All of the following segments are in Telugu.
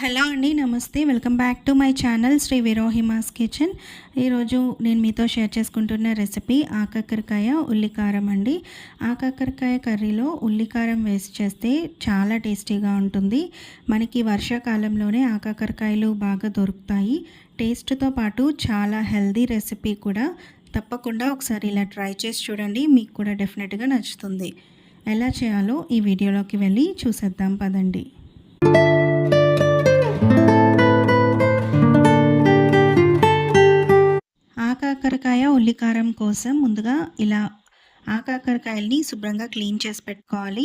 హలో అండి నమస్తే. Welcome back to my channel Sri Virohimas kitchen. ఈరోజు నేను మీతో షేర్ చేసుకుంటున్న రెసిపీ ఆకాకరకాయ ఉల్లికారం అండి. ఆకాకరకాయ కర్రీలో ఉల్లికారం వేసి చేస్తే చాలా టేస్టీగా ఉంటుంది. మనకి వర్షాకాలంలోనే ఆకాకరకాయలు బాగా దొరుకుతాయి. టేస్ట్తో పాటు చాలా హెల్దీ రెసిపీ కూడా. తప్పకుండా ఒకసారి ఇలా ట్రై చేసి చూడండి మీకు కూడా డెఫినెట్గా నచ్చుతుంది. ఎలా చేయాలో ఈ వీడియోలోకి వెళ్ళి చూసేద్దాం పదండి. ఆకాకరకాయ ఉల్లికారం కోసం ముందుగా ఇలా ఆకాకరకాయల్ని శుభ్రంగా క్లీన్ చేసి పెట్టుకోవాలి.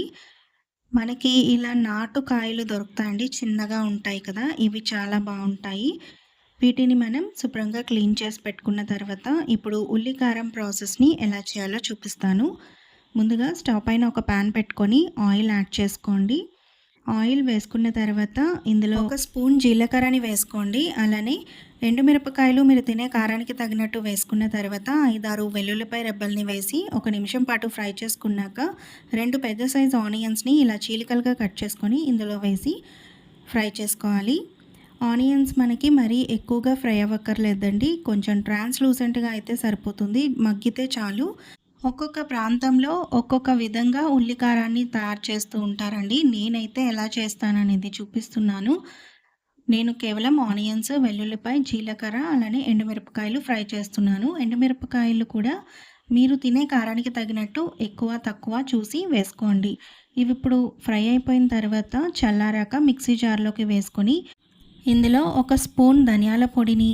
మనకి ఇలా నాటు కాయలు దొరుకుతాయండి. చిన్నగా ఉంటాయి కదా ఇవి చాలా బాగుంటాయి. వీటిని మనం శుభ్రంగా క్లీన్ చేసి పెట్టుకున్న తర్వాత ఇప్పుడు ఉల్లికారం ప్రాసెస్ని ఎలా చేయాలో చూపిస్తాను. ముందుగా స్టవ్ పైన ఒక ప్యాన్ పెట్టుకొని ఆయిల్ యాడ్ చేసుకోండి. ఆయిల్ వేసుకున్న తర్వాత ఇందులో ఒక స్పూన్ జీలకర్రని వేసుకోండి. అలానే ఎండు మిరపకాయలు మీరు తినే కారానికి తగినట్టు వేసుకున్న తర్వాత ఐదారు వెల్లుల్లిపాయ రెబ్బల్ని వేసి ఒక నిమిషం పాటు ఫ్రై చేసుకున్నాక రెండు పెద్ద సైజు ఆనియన్స్ని ఇలా చీలికలుగా కట్ చేసుకొని ఇందులో వేసి ఫ్రై చేసుకోవాలి. ఆనియన్స్ మనకి మరీ ఎక్కువగా ఫ్రై అవ్వక్కర్లేదండి. కొంచెం ట్రాన్స్లూసెంట్గా అయితే సరిపోతుంది. మగ్గితే చాలు. ఒక్కొక్క ప్రాంతంలో ఒక్కొక్క విధంగా ఉల్లికారాన్ని తయారు చేస్తూ ఉంటారండి. నేనైతే ఎలా చేస్తాననేది చూపిస్తున్నాను. నేను కేవలం ఆనియన్స్ వెల్లుల్లిపాయ జీలకర్ర అలానే ఎండుమిరపకాయలు ఫ్రై చేస్తున్నాను. ఎండుమిరపకాయలు కూడా మీరు తినే కారానికి తగినట్టు ఎక్కువ తక్కువ చూసి వేసుకోండి. ఇవి ఇప్పుడు ఫ్రై అయిపోయిన తర్వాత చల్లారాక మిక్సీ జార్లోకి వేసుకొని ఇందులో ఒక స్పూన్ ధనియాల పొడిని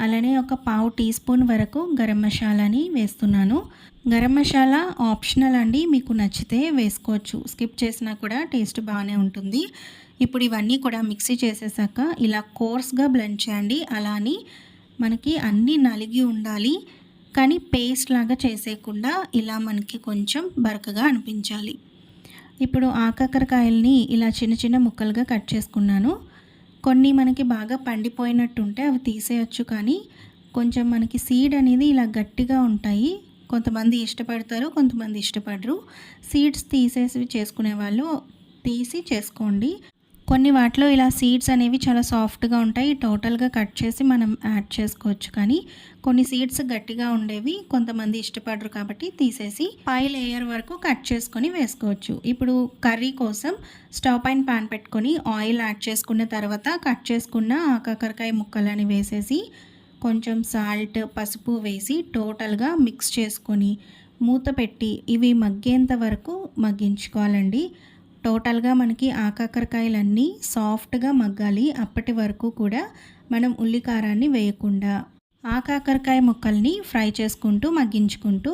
అలానే ఒక పావు టీ స్పూన్ వరకు గరం మసాలాని వేస్తున్నాను. గరం మసాలా ఆప్షనల్ అండి మీకు నచ్చితే వేసుకోవచ్చు. స్కిప్ చేసినా కూడా టేస్ట్ బాగానే ఉంటుంది. ఇప్పుడు ఇవన్నీ కూడా మిక్సీ చేసేసాక ఇలా కోర్స్గా బ్లెండ్ చేయండి. అలాని మనకి అన్నీ నలిగి ఉండాలి. కానీ పేస్ట్ లాగా చేసేయకుండా ఇలా మనకి కొంచెం బరకగా అనిపించాలి. ఇప్పుడు ఆకాకరకాయల్ని ఇలా చిన్న చిన్న ముక్కలుగా కట్ చేసుకున్నాను. కొన్ని మనకి బాగా పండిపోయినట్టుంటే అవి తీసేయచ్చు కానీ కొంచెం మనకి సీడ్ అనేది ఇలా గట్టిగా ఉంటాయి. కొంతమంది ఇష్టపడతారు కొంతమంది ఇష్టపడరు. సీడ్స్ తీసేసి చేసుకునే వాళ్ళు తీసి చేసుకోండి. కొన్ని వాటిలో ఇలా సీడ్స్ అనేవి చాలా సాఫ్ట్గా ఉంటాయి. టోటల్గా కట్ చేసి మనం యాడ్ చేసుకోవచ్చు. కానీ కొన్ని సీడ్స్ గట్టిగా ఉండేవి కొంతమంది ఇష్టపడరు కాబట్టి తీసేసి పై లేయర్ వరకు కట్ చేసుకొని వేసుకోవచ్చు. ఇప్పుడు కర్రీ కోసం స్టవ్ పైన పాన్ పెట్టుకొని ఆయిల్ యాడ్ చేసుకున్న తర్వాత కట్ చేసుకున్న కాకరకాయ ముక్కలని వేసేసి కొంచెం సాల్ట్ పసుపు వేసి టోటల్గా మిక్స్ చేసుకొని మూత పెట్టి ఇవి మగ్గేంత వరకు మగ్గించుకోవాలండి. టోటల్గా మనకి ఆకాకరకాయలన్నీ సాఫ్ట్గా మగ్గాలి. అప్పటి వరకు కూడా మనం ఉల్లికారాన్ని వేయకుండా ఆకాకరకాయ ముక్కల్ని ఫ్రై చేసుకుంటూ మగ్గించుకుంటూ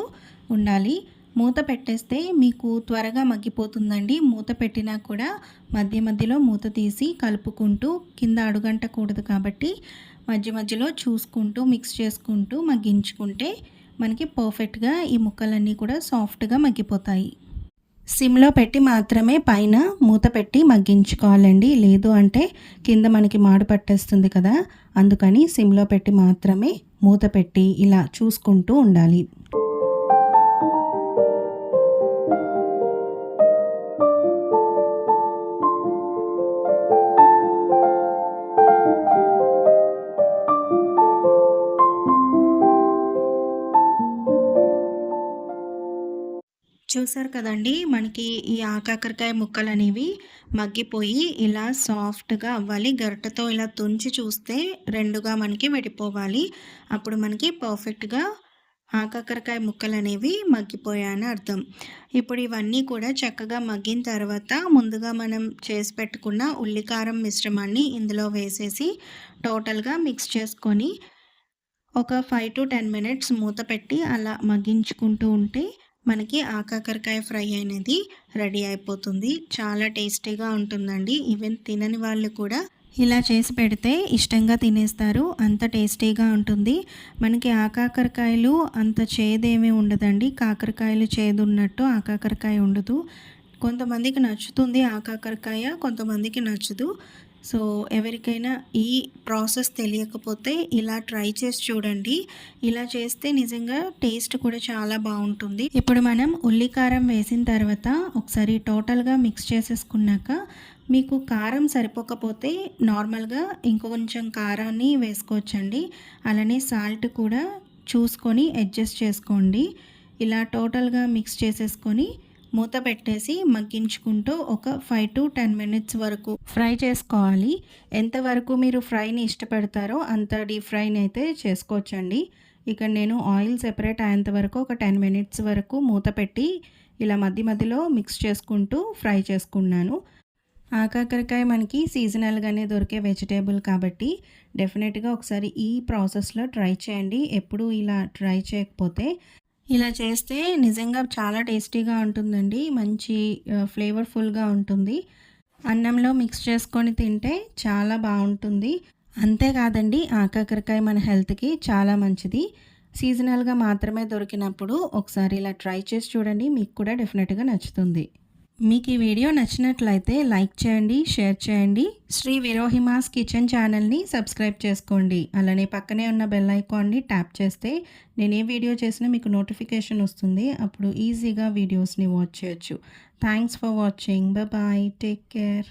ఉండాలి. మూత పెట్టేస్తే మీకు త్వరగా మగ్గిపోతుందండి. మూత పెట్టినా కూడా మధ్య మధ్యలో మూత తీసి కలుపుకుంటూ కింద అడుగంటకూడదు కాబట్టి మధ్య మధ్యలో చూసుకుంటూ మిక్స్ చేసుకుంటూ మగ్గించుకుంటే మనకి పర్ఫెక్ట్గా ఈ ముక్కలన్నీ కూడా సాఫ్ట్గా మగ్గిపోతాయి. సిమ్లో పెట్టి మాత్రమే పైన మూత పెట్టి మగ్గించుకోవాలండి. లేదు అంటే కింద మనకి మాడు పట్టేస్తుంది కదా అందుకని సిమ్లో పెట్టి మాత్రమే మూత పెట్టి ఇలా చూసుకుంటూ ఉండాలి. చూసారు కదండి మనకి ఈ ఆకాకరకాయ ముక్కలు అనేవి మగ్గిపోయి ఇలా సాఫ్ట్గా అవ్వాలి. గరిటతో ఇలా తుంచి చూస్తే రెండుగా మనకి విడిపోవాలి. అప్పుడు మనకి పర్ఫెక్ట్గా ఆకాకరకాయ ముక్కలు అనేవి మగ్గిపోయాయని అర్థం. ఇప్పుడు ఇవన్నీ కూడా చక్కగా మగ్గిన తర్వాత ముందుగా మనం చేసి పెట్టుకున్న ఉల్లికారం మిశ్రమాన్ని ఇందులో వేసేసి టోటల్గా మిక్స్ చేసుకొని ఒక ఫైవ్ టు టెన్ మినిట్స్ మూత పెట్టి అలా మగ్గించుకుంటూ ఉంటే మనకి ఆకాకరకాయ ఫ్రై అనేది రెడీ అయిపోతుంది. చాలా టేస్టీగా ఉంటుందండి. ఈవెన్ తినని వాళ్ళు కూడా ఇలా చేసి పెడితే ఇష్టంగా తినేస్తారు. అంత టేస్టీగా ఉంటుంది. మనకి ఆకాకరకాయలు అంత చేదేమీ ఉండదండి. కాకరకాయలు చేదు ఉన్నట్టు ఆకాకరకాయ ఉండదు. కొంతమందికి నచ్చుతుంది ఆకాకరకాయ కొంతమందికి నచ్చదు. సో ఎవరికైనా ఈ ప్రాసెస్ తెలియకపోతే ఇలా ట్రై చేసి చూడండి. ఇలా చేస్తే నిజంగా టేస్ట్ కూడా చాలా బాగుంటుంది. ఇప్పుడు మనం ఉల్లికారం వేసిన తర్వాత ఒకసారి టోటల్గా మిక్స్ చేసేసుకున్నాక మీకు కారం సరిపోకపోతే నార్మల్గా ఇంకొంచెం కారాన్ని వేసుకోవచ్చండి. అలానే సాల్ట్ కూడా చూసుకొని అడ్జస్ట్ చేసుకోండి. ఇలా టోటల్గా మిక్స్ చేసేసుకొని మూత పెట్టేసి మగ్గించుకుంటూ ఒక ఫైవ్ టు టెన్ మినిట్స్ వరకు ఫ్రై చేసుకోవాలి. ఎంతవరకు మీరు ఫ్రైని ఇష్టపడతారో అంత డీప్ ఫ్రైని అయితే చేసుకోవచ్చండి. ఇక్కడ నేను ఆయిల్ సెపరేట్ అయ్యేంత వరకు ఒక టెన్ మినిట్స్ వరకు మూత పెట్టి ఇలా మధ్య మధ్యలో మిక్స్ చేసుకుంటూ ఫ్రై చేసుకున్నాను. ఆకాకరకాయ మనకి సీజనల్గానే దొరికే వెజిటేబుల్ కాబట్టి డెఫినెట్గా ఒకసారి ఈ ప్రాసెస్లో ట్రై చేయండి. ఎప్పుడూ ఇలా ట్రై చేయకపోతే ఇలా చేస్తే నిజంగా చాలా టేస్టీగా ఉంటుందండి. మంచి ఫ్లేవర్ఫుల్గా ఉంటుంది. అన్నంలో మిక్స్ చేసుకొని తింటే చాలా బాగుంటుంది. అంతేకాదండి ఆకాకరకాయ మన హెల్త్కి చాలా మంచిది. సీజనల్గా మాత్రమే దొరికినప్పుడు ఒకసారి ఇలా ట్రై చేసి చూడండి. మీకు కూడా డెఫినెట్గా నచ్చుతుంది. మీకు ఈ వీడియో నచ్చినట్లయితే లైక్ చేయండి షేర్ చేయండి. శ్రీ విరోహిమాస్ కిచెన్ ఛానల్ని సబ్స్క్రైబ్ చేసుకోండి. అలానే పక్కనే ఉన్న బెల్ ఐకాన్ని ట్యాప్ చేస్తే నేను ఏ వీడియో చేసినా మీకు నోటిఫికేషన్ వస్తుంది. అప్పుడు ఈజీగా వీడియోస్ని వాచ్ చేయొచ్చు. Thanks for watching bye take care